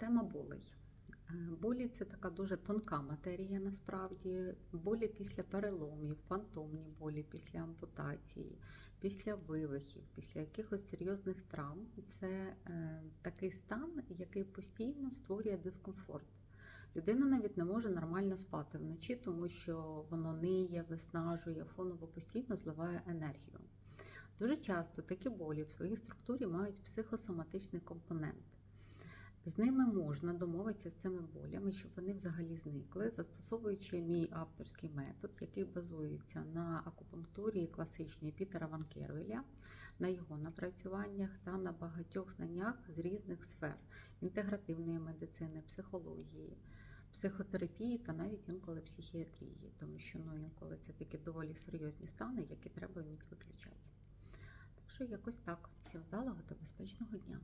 Тема болей. Е, Болі це така дуже тонка матерія насправді. Болі після переломів, фантомні болі після ампутації, після вивихів, після якихось серйозних травм. Це е, такий стан, який постійно створює дискомфорт. Людина навіть не може нормально спати вночі, тому що воно ниє, виснажує, фоново постійно зливає енергію. Дуже часто такі болі в своїй структурі мають психосоматичний компонент. З ними можна домовитися з цими болями, щоб вони взагалі зникли, застосовуючи мій авторський метод, який базується на акупунктурі класичній Пітера Ван Кервеля, на його напрацюваннях та на багатьох знаннях з різних сфер інтегративної медицини, психології, психотерапії та навіть інколи психіатрії, тому що ну, інколи це такі доволі серйозні стани, які треба вміти виключати. Так що якось так. Всім вдалого та безпечного дня.